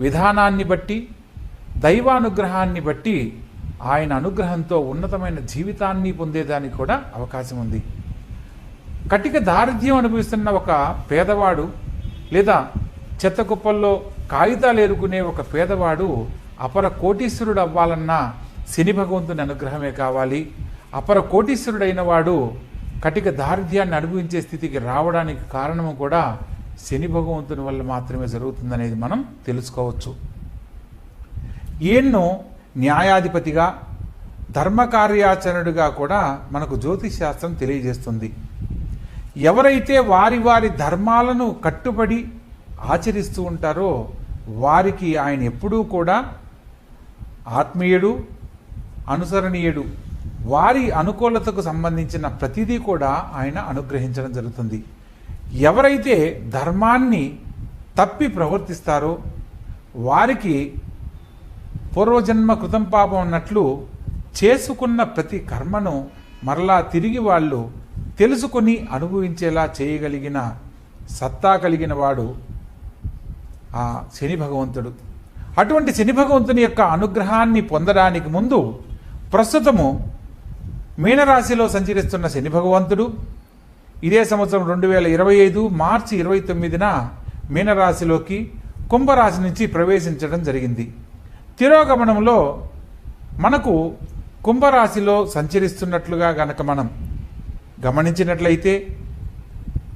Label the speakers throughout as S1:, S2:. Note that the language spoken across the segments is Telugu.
S1: విధానాన్ని బట్టి దైవానుగ్రహాన్ని బట్టి ఆయన అనుగ్రహంతో ఉన్నతమైన జీవితాన్ని పొందేదానికి కూడా అవకాశం ఉంది. కటిక దారిద్ర్యం అనుభవిస్తున్న ఒక పేదవాడు లేదా చెత్త కుప్పల్లో కాగితాలు ఏరుకునే ఒక పేదవాడు అపర కోటీశ్వరుడు అవ్వాలన్నా శని భగవంతుని అనుగ్రహమే కావాలి. అపర కోటీశ్వరుడైన వాడు కటిక దారిద్ర్యాన్ని అనుభవించే స్థితికి రావడానికి కారణము కూడా శని భగవంతుని వల్ల మాత్రమే జరుగుతుందనేది మనం తెలుసుకోవచ్చు. ఈయన్ను న్యాయాధిపతిగా ధర్మకార్యాచరణుడిగా కూడా మనకు జ్యోతిష్ శాస్త్రం తెలియజేస్తుంది. ఎవరైతే వారి వారి ధర్మాలను కట్టుబడి ఆచరిస్తూ ఉంటారో వారికి ఆయన ఎప్పుడూ కూడా ఆత్మీయుడు అనుసరణీయుడు వారి అనుకూలతకు సంబంధించిన ప్రతిదీ కూడా ఆయన అనుగ్రహించడం జరుగుతుంది. ఎవరైతే ధర్మాన్ని తప్పి ప్రవర్తిస్తారో వారికి పూర్వజన్మ కృతం పాపం అన్నట్లు చేసుకున్న ప్రతి కర్మను మరలా తిరిగి వాళ్ళు తెలుసుకొని అనుభవించేలా చేయగలిగిన సత్తా కలిగిన వాడు ఆ శని భగవంతుడు. అటువంటి శని భగవంతుని యొక్క అనుగ్రహాన్ని పొందడానికి ముందు ప్రస్తుతము మీనరాశిలో సంచరిస్తున్న శని భగవంతుడు ఇదే సంవత్సరం రెండు వేల ఇరవై ఐదు మార్చి ఇరవై తొమ్మిదిన మీనరాశిలోకి కుంభరాశి నుంచి ప్రవేశించడం జరిగింది. తిరోగమనంలో మనకు కుంభరాశిలో సంచరిస్తున్నట్లుగా గనక మనం గమనించినట్లయితే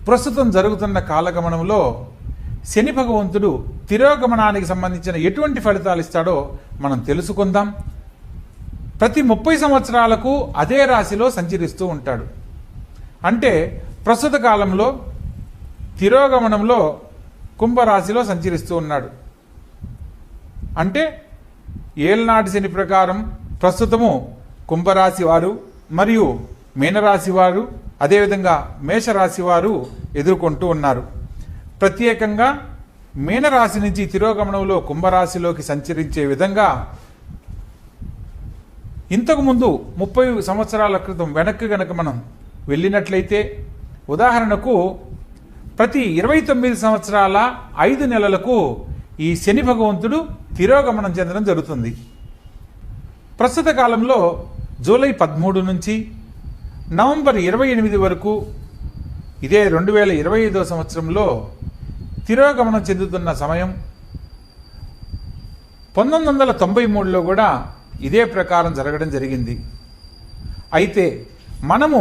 S1: ప్రస్తుతం జరుగుతున్న కాలగమనంలో శని భగవంతుడు తిరోగమనానికి సంబంధించిన ఎటువంటి ఫలితాలు ఇస్తాడో మనం తెలుసుకుందాం. ప్రతి ముప్పై సంవత్సరాలకు అదే రాశిలో సంచరిస్తూ ఉంటాడు. అంటే ప్రస్తుత కాలంలో తిరోగమనంలో కుంభరాశిలో సంచరిస్తూ ఉన్నాడు. అంటే ఏళ్ళనాటి శని ప్రకారం ప్రస్తుతము కుంభరాశి వారు మరియు మీనరాశి వారు అదేవిధంగా మేషరాశి వారు ఎదుర్కొంటూ ఉన్నారు. ప్రత్యేకంగా మీనరాశి నుంచి తిరోగమనంలో కుంభరాశిలోకి సంచరించే విధంగా ఇంతకుముందు ముప్పై సంవత్సరాల క్రితం వెనక్కి గనక మనం వెళ్ళినట్లయితే ఉదాహరణకు ప్రతి ఇరవై తొమ్మిది సంవత్సరాల ఐదు నెలలకు ఈ శని భగవంతుడు తిరోగమనం చెందడం జరుగుతుంది. ప్రస్తుత కాలంలో జూలై పదమూడు నుంచి నవంబర్ ఇరవై ఎనిమిది వరకు ఇదే రెండు వేల ఇరవై ఐదో సంవత్సరంలో తిరోగమనం చెందుతున్న సమయం పంతొమ్మిది వందల తొంభై మూడులో కూడా ఇదే ప్రకారం జరగడం జరిగింది. అయితే మనము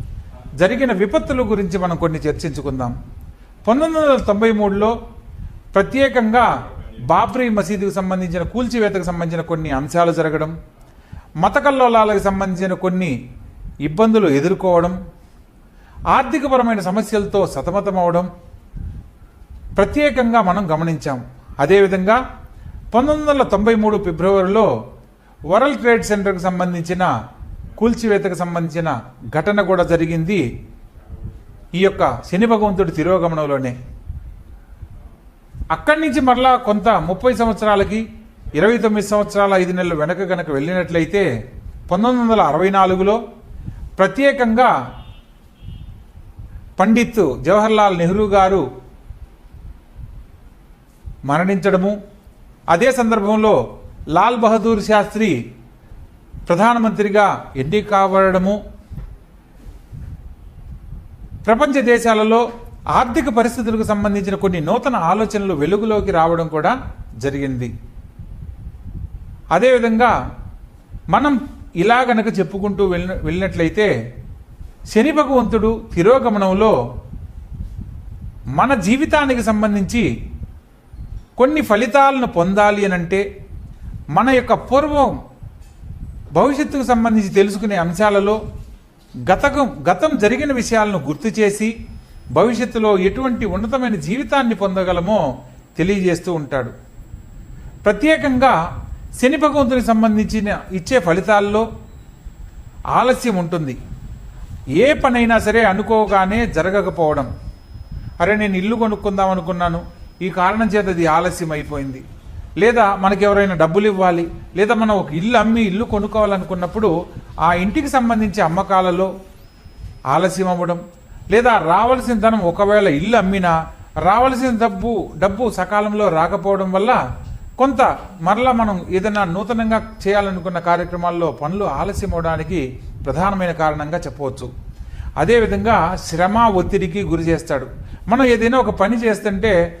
S1: జరిగిన విపత్తుల గురించి మనం కొన్ని చర్చించుకుందాం. పంతొమ్మిది వందల తొంభై మూడులో ప్రత్యేకంగా బాబ్రీ మసీదుకు సంబంధించిన కూల్చివేతకు సంబంధించిన కొన్ని అంశాలు జరగడం మత కల్లోలాలకు సంబంధించిన కొన్ని ఇబ్బందులు ఎదుర్కోవడం ఆర్థికపరమైన సమస్యలతో సతమతమవడం ప్రత్యేకంగా మనం గమనించాం. అదేవిధంగా పంతొమ్మిది వందల తొంభై మూడు ఫిబ్రవరిలో వరల్డ్ ట్రేడ్ సెంటర్కు సంబంధించిన కూల్చివేతకు సంబంధించిన ఘటన కూడా జరిగింది ఈ యొక్క శని భగవంతుడి తిరోగమనంలోనే. అక్కడి నుంచి మరలా కొంత ముప్పై సంవత్సరాలకి ఇరవై తొమ్మిది సంవత్సరాల ఐదు నెలలు వెనక కనుక వెళ్ళినట్లయితే పంతొమ్మిది వందల అరవై నాలుగులో ప్రత్యేకంగా పండిత్ జవహర్లాల్ నెహ్రూ గారు మరణించడము. అదే సందర్భంలో లాల్ బహదూర్ శాస్త్రి ప్రధానమంత్రిగా ఎన్నిక కావడము ప్రపంచ దేశాలలో ఆర్థిక పరిస్థితులకు సంబంధించిన కొన్ని నూతన ఆలోచనలు వెలుగులోకి రావడం కూడా జరిగింది. అదేవిధంగా మనం ఇలా గనక చెప్పుకుంటూ వెళ్ళిన వెళ్ళినట్లయితే శని భగవంతుడు తిరోగమనంలో మన జీవితానికి సంబంధించి కొన్ని ఫలితాలను పొందాలి అని అంటే మన యొక్క పూర్వం భవిష్యత్తుకు సంబంధించి తెలుసుకునే అంశాలలో గతకం గతం జరిగిన విషయాలను గుర్తు చేసి భవిష్యత్తులో ఎటువంటి ఉన్నతమైన జీవితాన్ని పొందగలమో తెలియజేస్తూ ఉంటాడు. ప్రత్యేకంగా శని భగవంతునికి సంబంధించిన ఇచ్చే ఫలితాల్లో ఆలస్యం ఉంటుంది. ఏ పనైనా సరే అనుకోగానే జరగకపోవడం. అరే నేను ఇల్లు కొనుక్కుందాం అనుకున్నాను. ఈ కారణం చేత అది ఆలస్యం అయిపోయింది. లేదా మనకి ఎవరైనా డబ్బులు ఇవ్వాలి లేదా మనం ఒక ఇల్లు అమ్మి ఇల్లు కొనుక్కోవాలనుకున్నప్పుడు ఆ ఇంటికి సంబంధించి అమ్మకాలలో ఆలస్యం అవ్వడం లేదా రావాల్సిన ధనం ఒకవేళ ఇల్లు అమ్మినా రావాల్సిన డబ్బు డబ్బు సకాలంలో రాకపోవడం వల్ల కొంత మరలా మనం ఏదైనా నూతనంగా చేయాలనుకున్న కార్యక్రమాల్లో పనులు ఆలస్యం అవడానికి ప్రధానమైన కారణంగా చెప్పవచ్చు. అదేవిధంగా శ్రమ ఒత్తిడికి గురి చేస్తాడు. మనం ఏదైనా ఒక పని చేస్తుంటే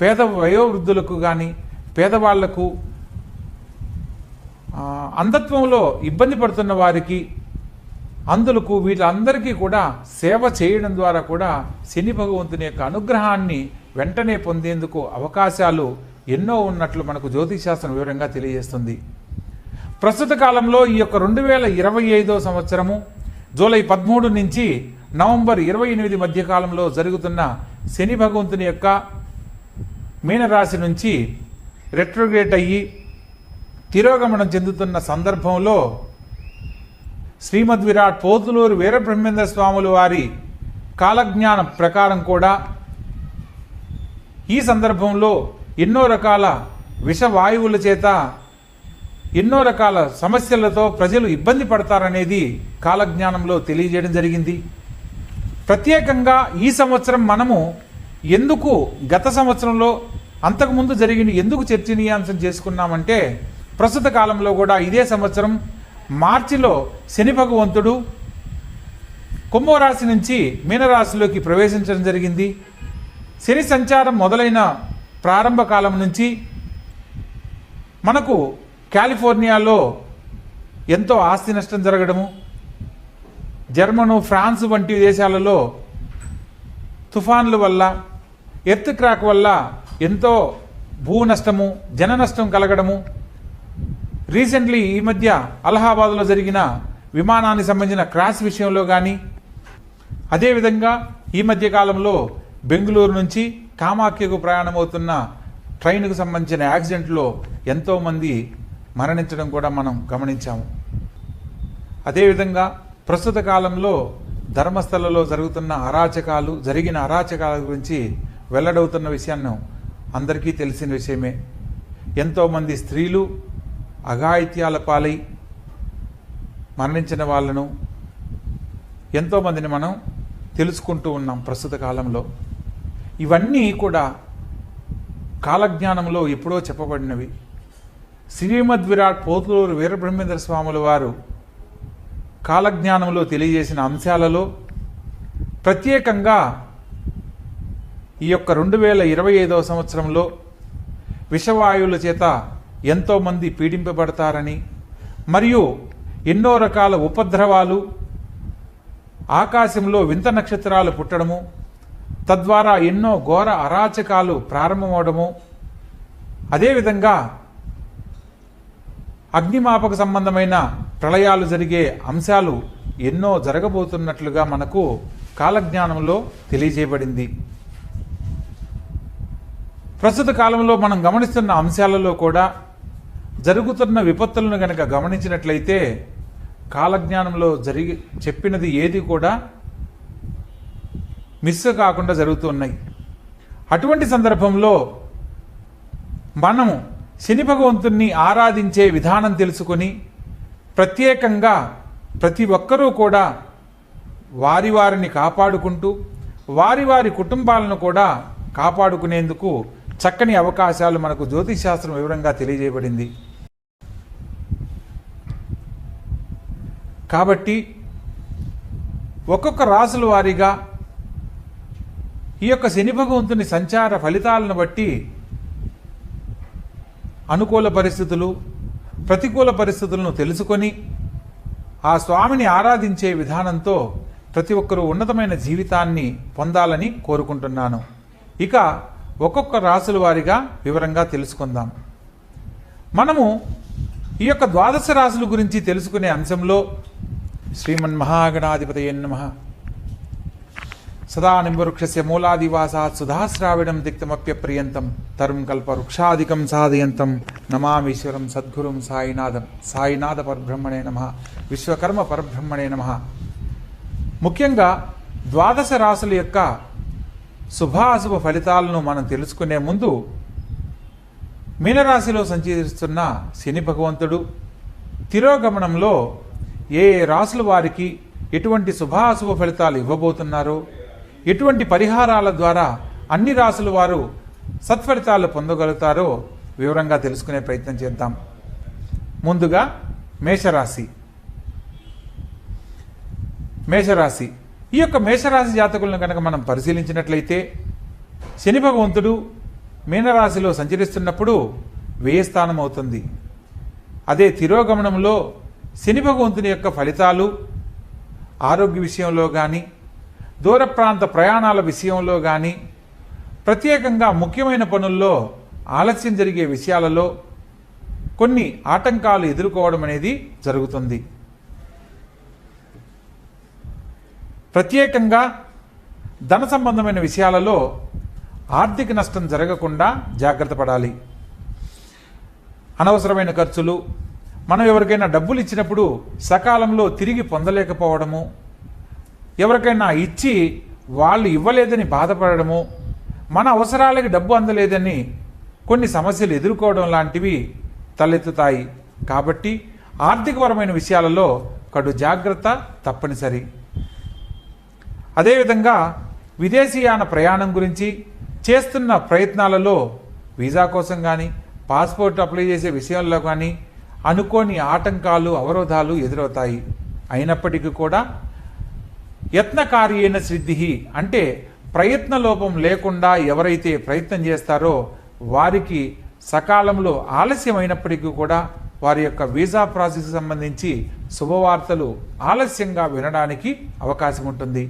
S1: పేద వయోవృద్ధులకు కానీ పేదవాళ్ళకు అంధత్వంలో ఇబ్బంది పడుతున్న వారికి అందులకు వీళ్ళందరికీ కూడా సేవ చేయడం ద్వారా కూడా శని భగవంతుని యొక్క అనుగ్రహాన్ని వెంటనే పొందేందుకు అవకాశాలు ఎన్నో ఉన్నట్లు మనకు జ్యోతిశాస్త్రం వివరంగా తెలియజేస్తుంది. ప్రస్తుత కాలంలో ఈ యొక్క రెండు వేల ఇరవై ఐదో సంవత్సరము జూలై పదమూడు నుంచి నవంబర్ ఇరవై ఎనిమిది మధ్య కాలంలో జరుగుతున్న శని భగవంతుని యొక్క మీనరాశి నుంచి రెట్రోగ్రేట్ అయ్యి తిరోగమనం చెందుతున్న సందర్భంలో శ్రీమద్ విరాట్ పోతులూరు వీరబ్రహ్మేంద్ర స్వాములు వారి కాలజ్ఞానం ప్రకారం కూడా ఈ సందర్భంలో ఎన్నో రకాల విషవాయువుల చేత ఎన్నో రకాల సమస్యలతో ప్రజలు ఇబ్బంది పడతారనేది కాలజ్ఞానంలో తెలియజేయడం జరిగింది. ప్రత్యేకంగా ఈ సంవత్సరం మనము ఎందుకు గత సంవత్సరంలో అంతకుముందు జరిగిన ఎందుకు చర్చనీయాంశం చేసుకున్నామంటే ప్రస్తుత కాలంలో కూడా ఇదే సంవత్సరం మార్చిలో శని భగవంతుడు కుంభరాశి నుంచి మీనరాశిలోకి ప్రవేశించడం జరిగింది. శని సంచారం మొదలైన ప్రారంభ కాలం నుంచి మనకు కాలిఫోర్నియాలో ఎంతో ఆస్తి నష్టం జరగడము జర్మను ఫ్రాన్స్ వంటి దేశాలలో తుఫాన్ల వల్ల ఎర్త్ క్రాక్ వల్ల ఎంతో భూ నష్టము జన నష్టం కలగడము. రీసెంట్లీ ఈ మధ్య అలహాబాద్లో జరిగిన విమానానికి సంబంధించిన క్రాష్ విషయంలో కానీ అదేవిధంగా ఈ మధ్య కాలంలో బెంగళూరు నుంచి కామాఖ్యకు ప్రయాణమవుతున్న ట్రైన్కు సంబంధించిన యాక్సిడెంట్లో ఎంతోమంది మరణించడం కూడా మనం గమనించాము. అదేవిధంగా ప్రస్తుత కాలంలో ధర్మస్థలలో జరుగుతున్న అరాచకాలు జరిగిన అరాచకాల గురించి వెల్లడవుతున్న విషయాన్ని అందరికీ తెలిసిన విషయమే. ఎంతోమంది స్త్రీలు అఘాయిత్యాల పాలై మరణించిన వాళ్ళను ఎంతోమందిని మనం తెలుసుకుంటూ ఉన్నాం ప్రస్తుత కాలంలో. ఇవన్నీ కూడా కాలజ్ఞానంలో ఎప్పుడో చెప్పబడినవి. శ్రీమద్ విరాట్ పోతులూరు వీరబ్రహ్మేంద్ర స్వాముల వారు కాలజ్ఞానంలో తెలియజేసిన అంశాలలో ప్రత్యేకంగా ఈ యొక్క రెండు వేల ఇరవై ఐదవ సంవత్సరంలో విషవాయువుల చేత ఎంతోమంది పీడింపబడతారని మరియు ఎన్నో రకాల ఉపద్రవాలు ఆకాశంలో వింత నక్షత్రాలు పుట్టడము తద్వారా ఎన్నో ఘోర అరాచకాలు ప్రారంభమవడము అదేవిధంగా అగ్నిమాపక సంబంధమైన ప్రళయాలు జరిగే అంశాలు ఎన్నో జరగబోతున్నట్లుగా మనకు కాలజ్ఞానంలో తెలియజేయబడింది. ప్రస్తుత కాలంలో మనం గమనిస్తున్న అంశాలలో కూడా జరుగుతున్న విపత్తులను గనక గమనించినట్లయితే కాలజ్ఞానంలో జరిగి చెప్పినది ఏది కూడా మిస్ కాకుండా జరుగుతున్నాయి అటువంటి సందర్భంలో మనము శని భగవంతుణ్ణి ఆరాధించే విధానం తెలుసుకొని ప్రత్యేకంగా ప్రతి ఒక్కరూ కూడా వారి వారిని కాపాడుకుంటూ వారి వారి కుటుంబాలను కూడా కాపాడుకునేందుకు చక్కని అవకాశాలు మనకు జ్యోతిశాస్త్రం వివరంగా తెలియజేయబడింది. కాబట్టి ఒక్కొక్క రాసుల వారీగా ఈ యొక్క శని భగవంతుని సంచార ఫలితాలను బట్టి అనుకూల పరిస్థితులు ప్రతికూల పరిస్థితులను తెలుసుకొని ఆ స్వామిని ఆరాధించే విధానంతో ప్రతి ఒక్కరూ ఉన్నతమైన జీవితాన్ని పొందాలని కోరుకుంటున్నాను. ఇక ఒక్కొక్క రాసుల వారిగా వివరంగా తెలుసుకుందాం. మనము ఈ యొక్క ద్వాదశ రాశుల గురించి తెలుసుకునే అంశంలో శ్రీమన్ మహాగణాధిపతి నమ. సదా నింబవృక్షస్య మూలాదివాసాత్ సుధాశ్రావిడం దిక్తమప్యప్రియంతం తరుం కల్పవృక్షాదికం సాధయంతం నమామీశ్వరం సద్గురుం సాయినాథం సాయినాథ పరబ్రహ్మణే నమ. విశ్వకర్మ పరబ్రహ్మణే నమ. ముఖ్యంగా ద్వాదశ రాసుల యొక్క శుభాశుభ ఫలితాలను మనం తెలుసుకునే ముందు మీనరాశిలో సంచరిస్తున్న శని భగవంతుడు తిరోగమనంలో ఏ ఏ రాసుల వారికి ఎటువంటి శుభాశుభ ఫలితాలు ఇవ్వబోతున్నారో? ఎటువంటి పరిహారాల ద్వారా అన్ని రాసుల వారు సత్ఫలితాలు పొందగలుగుతారో వివరంగా తెలుసుకునే ప్రయత్నం చేద్దాం. ముందుగా మేషరాశి. మేషరాశి. ఈ యొక్క మేషరాశి జాతకులను కనుక మనం పరిశీలించినట్లయితే శని భగవంతుడు మీనరాశిలో సంచరిస్తున్నప్పుడు వ్యయస్థానం అవుతుంది. అదే తిరోగమనంలో శని భగవంతుని యొక్క ఫలితాలు ఆరోగ్య విషయంలో కానీ దూర ప్రాంత ప్రయాణాల విషయంలో కానీ ప్రత్యేకంగా ముఖ్యమైన పనుల్లో ఆలస్యం జరిగే విషయాలలో కొన్ని ఆటంకాలు ఎదుర్కోవడం అనేది జరుగుతుంది. ప్రత్యేకంగా ధన సంబంధమైన విషయాలలో ఆర్థిక నష్టం జరగకుండా జాగ్రత్త పడాలి. అనవసరమైన ఖర్చులు మనం ఎవరికైనా డబ్బులు ఇచ్చినప్పుడు సకాలంలో తిరిగి పొందలేకపోవడము ఎవరికైనా ఇచ్చి వాళ్ళు ఇవ్వలేదని బాధపడము మన అవసరాలకి డబ్బు అందలేదని కొన్ని సమస్యలు ఎదుర్కోవడం లాంటివి తలెత్తుతాయి. కాబట్టి ఆర్థికపరమైన విషయాలలో కడు జాగ్రత్త తప్పనిసరి. అదేవిధంగా విదేశీయాన ప్రయాణం గురించి చేస్తున్న ప్రయత్నాలలో వీసా కోసం కానీ పాస్పోర్ట్ అప్లై చేసే విషయంలో కానీ అనుకోని ఆటంకాలు అవరోధాలు ఎదురవుతాయి. అయినప్పటికీ కూడా యత్నకార్యేన సిద్ధి అంటే ప్రయత్న లోపం లేకుండా ఎవరైతే ప్రయత్నం చేస్తారో వారికి సకాలంలో ఆలస్యమైనప్పటికీ కూడా వారి యొక్క వీసా ప్రాసెస్ సంబంధించి శుభవార్తలు ఆలస్యంగా వినడానికి అవకాశం ఉంటుంది.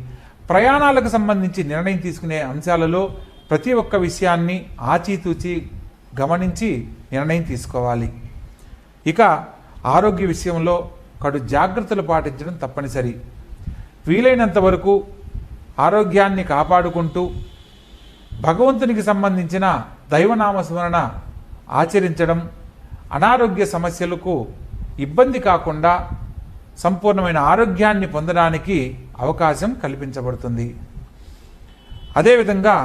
S1: ప్రయాణాలకు సంబంధించి నిర్ణయం తీసుకునే అంశాలలో ప్రతి ఒక్క విషయాన్ని ఆచితూచి గమనించి నిర్ణయం తీసుకోవాలి. ఇక ఆరోగ్య విషయంలో కడు జాగ్రత్తలు పాటించడం తప్పనిసరి. వీలైనంత వరకు ఆరోగ్యాన్ని కాపాడుకుంటూ భగవంతునికి సంబంధించిన దైవనామ స్మరణ ఆచరించడం అనారోగ్య సమస్యలకు ఇబ్బంది కాకుండా సంపూర్ణమైన ఆరోగ్యాన్ని పొందడానికి అవకాశం కల్పించబడుతుంది. అదేవిధంగా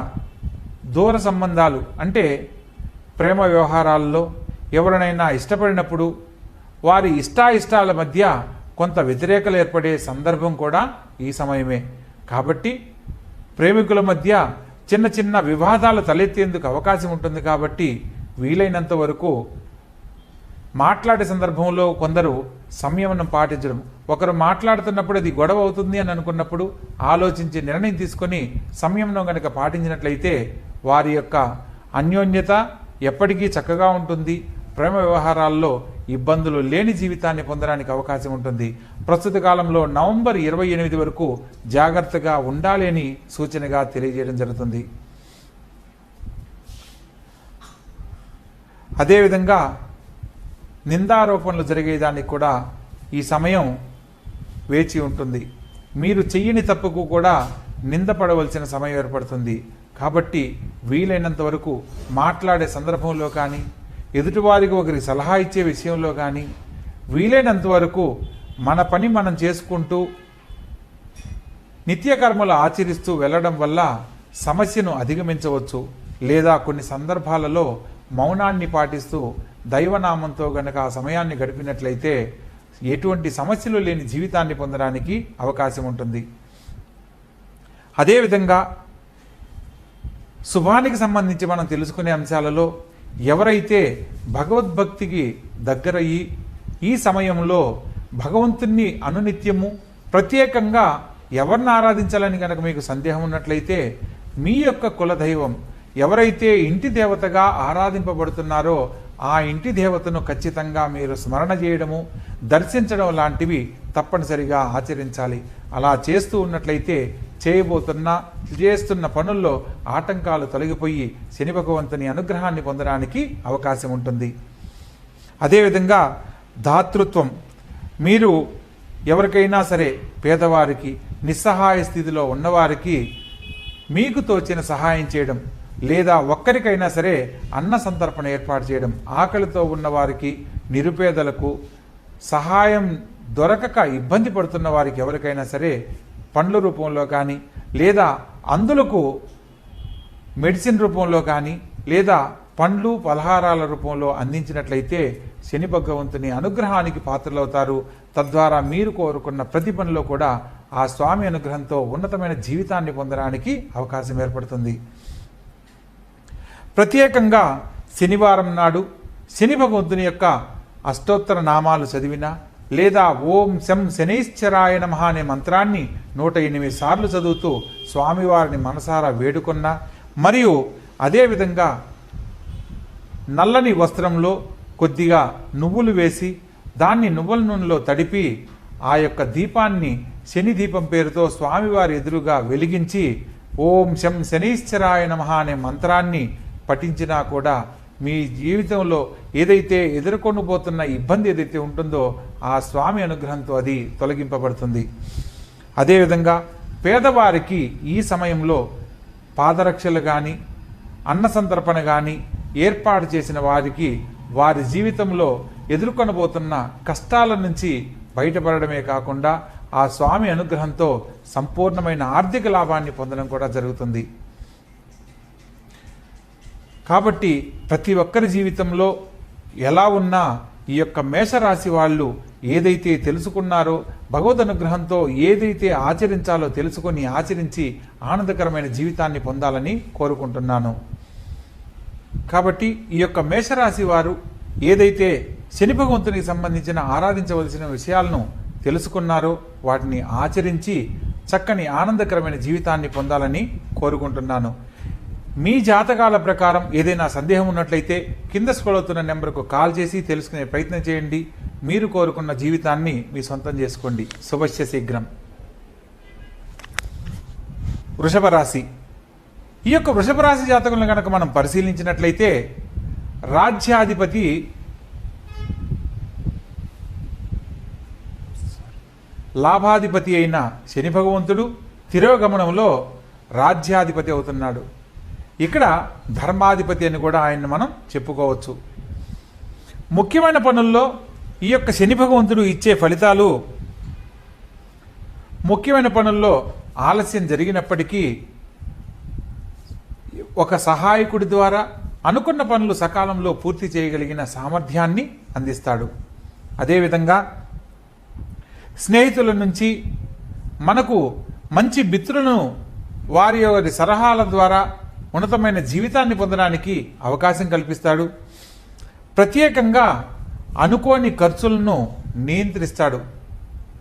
S1: దూర సంబంధాలు అంటే ప్రేమ వ్యవహారాల్లో ఎవరినైనా ఇష్టపడినప్పుడు వారి ఇష్టాయిష్టాల మధ్య కొంత వ్యతిరేకలు ఏర్పడే సందర్భం కూడా ఈ సమయమే. కాబట్టి ప్రేమికుల మధ్య చిన్న చిన్న వివాదాలు తలెత్తేందుకు అవకాశం ఉంటుంది కాబట్టి వీలైనంత వరకు మాట్లాడే సందర్భంలో కొందరు సంయమనం పాటించడం. ఒకరు మాట్లాడుతున్నప్పుడు అది గొడవ అవుతుంది అని అనుకున్నప్పుడు ఆలోచించి నిర్ణయం తీసుకొని సంయమనం కనుక పాటించినట్లయితే వారి యొక్క అన్యోన్యత ఎప్పటికీ చక్కగా ఉంటుంది. ప్రేమ వ్యవహారాల్లో ఇబ్బందులు లేని జీవితాన్ని పొందడానికి అవకాశం ఉంటుంది. ప్రస్తుత కాలంలో నవంబర్ ఇరవై ఎనిమిది వరకు జాగ్రత్తగా ఉండాలి అని సూచనగా తెలియజేయడం జరుగుతుంది. అదేవిధంగా నిందారోపణలు జరిగేదానికి కూడా ఈ సమయం వేచి ఉంటుంది. మీరు చెయ్యని తప్పుకు కూడా నిందపడవలసిన సమయం ఏర్పడుతుంది. కాబట్టి వీలైనంత వరకు మాట్లాడే సందర్భంలో కానీ ఎదుటివారికి ఒకరికి సలహా ఇచ్చే విషయంలో కానీ వీలైనంత వరకు మన పని మనం చేసుకుంటూ నిత్యకర్మలు ఆచరిస్తూ వెళ్ళడం వల్ల సమస్యను అధిగమించవచ్చు. లేదా కొన్ని సందర్భాలలో మౌనాన్ని పాటిస్తూ దైవనామంతో గనక ఆ సమయాన్ని గడిపినట్లయితే ఎటువంటి సమస్యలు లేని జీవితాన్ని పొందడానికి అవకాశం ఉంటుంది. అదేవిధంగా శుభానికి సంబంధించి మనం తెలుసుకునే అంశాలలో ఎవరైతే భగవద్భక్తికి దగ్గరయ్యి ఈ సమయంలో భగవంతుణ్ణి అనునిత్యము ప్రత్యేకంగా ఎవరిని ఆరాధించాలని కనుక మీకు సందేహం ఉన్నట్లయితే మీ యొక్క కులదైవం ఎవరైతే ఇంటి దేవతగా ఆరాధింపబడుతున్నారో ఆ ఇంటి దేవతను ఖచ్చితంగా మీరు స్మరణ చేయడము దర్శించడం లాంటివి తప్పనిసరిగా ఆచరించాలి. అలా చేస్తూ ఉన్నట్లయితే చేయబోతున్న చేస్తున్న పనుల్లో ఆటంకాలు తొలగిపోయి శని భగవంతుని అనుగ్రహాన్ని పొందడానికి అవకాశం ఉంటుంది. అదేవిధంగా దాతృత్వం మీరు ఎవరికైనా సరే పేదవారికి నిస్సహాయ స్థితిలో ఉన్నవారికి మీకు తోచిన సహాయం చేయడం లేదా ఒక్కరికైనా సరే అన్న సంతర్పణ ఏర్పాటు చేయడం ఆకలితో ఉన్న వారికి నిరుపేదలకు సహాయం దొరకక ఇబ్బంది పడుతున్న వారికి ఎవరికైనా సరే పండ్ల రూపంలో కానీ లేదా అందులకు మెడిసిన్ రూపంలో కానీ లేదా పండ్లు పలహారాల రూపంలో అందించినట్లయితే శని భగవంతుని అనుగ్రహానికి పాత్రలవుతారు. తద్వారా మీరు కోరుకున్న ప్రతి పనిలో కూడా ఆ స్వామి అనుగ్రహంతో ఉన్నతమైన జీవితాన్ని పొందడానికి అవకాశం ఏర్పడుతుంది. ప్రత్యేకంగా శనివారం నాడు శని భగవంతుని యొక్క అష్టోత్తర నామాలు చదివినా లేదా ఓం శం శనైశ్చరాయ నమః అనే మంత్రాన్ని నూట ఎనిమిది సార్లు చదువుతూ స్వామివారిని మనసారా వేడుకున్నా మరియు అదేవిధంగా నల్లని వస్త్రంలో కొద్దిగా నువ్వులు వేసి దాన్ని నువ్వుల నూనెలో తడిపి ఆ యొక్క దీపాన్ని శని దీపం పేరుతో స్వామివారి ఎదురుగా వెలిగించి ఓం శం శనీశ్చరాయ నమః అనే మంత్రాన్ని పఠించినా కూడా మీ జీవితంలో ఏదైతే ఎదుర్కొనబోతున్న ఇబ్బంది ఏదైతే ఉంటుందో ఆ స్వామి అనుగ్రహంతో అది తొలగింపబడుతుంది. అదేవిధంగా పేదవారికి ఈ సమయంలో పాదరక్షలు కానీ అన్న సంతర్పణ కానీ ఏర్పాటు చేసిన వారికి వారి జీవితంలో ఎదుర్కొనబోతున్న కష్టాల నుంచి బయటపడడమే కాకుండా ఆ స్వామి అనుగ్రహంతో సంపూర్ణమైన ఆర్థిక లాభాన్ని పొందడం కూడా జరుగుతుంది. కాబట్టి ప్రతి ఒక్కరి జీవితంలో ఎలా ఉన్నా ఈ యొక్క మేషరాశి వాళ్ళు ఏదైతే తెలుసుకున్నారో భగవద్ అనుగ్రహంతో ఏదైతే ఆచరించాలో తెలుసుకొని ఆచరించి ఆనందకరమైన జీవితాన్ని పొందాలని కోరుకుంటున్నాను. కాబట్టి ఈ యొక్క మేషరాశి వారు ఏదైతే శని భగవంతునికి సంబంధించిన ఆరాధించవలసిన విషయాలను తెలుసుకున్నారో వాటిని ఆచరించి చక్కని ఆనందకరమైన జీవితాన్ని పొందాలని కోరుకుంటున్నాను. మీ జాతకాల ప్రకారం ఏదైనా సందేహం ఉన్నట్లయితే కింద స్క్రోల్ నెంబర్కు కాల్ చేసి తెలుసుకునే ప్రయత్నం చేయండి. మీరు కోరుకున్న జీవితాన్ని మీ సొంతం చేసుకోండి. శుభస్య శీఘ్రం. వృషభ రాశి. ఈ యొక్క వృషభ రాశి జాతకులను కనుక మనం పరిశీలించినట్లయితే రాజ్యాధిపతి లాభాధిపతి అయిన శని భగవంతుడు తిరోగమనంలో రాజ్యాధిపతి అవుతున్నాడు. ఇక్కడ ధర్మాధిపతి అని కూడా ఆయన్ని మనం చెప్పుకోవచ్చు. ముఖ్యమైన పనుల్లో ఈ యొక్క శని భగవంతుడు ఇచ్చే ఫలితాలు ముఖ్యమైన పనుల్లో ఆలస్యం జరిగినప్పటికీ ఒక సహాయకుడి ద్వారా అనుకున్న పనులు సకాలంలో పూర్తి చేయగలిగిన సామర్థ్యాన్ని అందిస్తాడు. అదేవిధంగా స్నేహితుల నుంచి మనకు మంచి మిత్రులను వారి సలహాల ద్వారా ఉన్నతమైన జీవితాన్ని పొందడానికి అవకాశం కల్పిస్తాడు. ప్రత్యేకంగా అనుకోని ఖర్చులను నియంత్రిస్తాడు.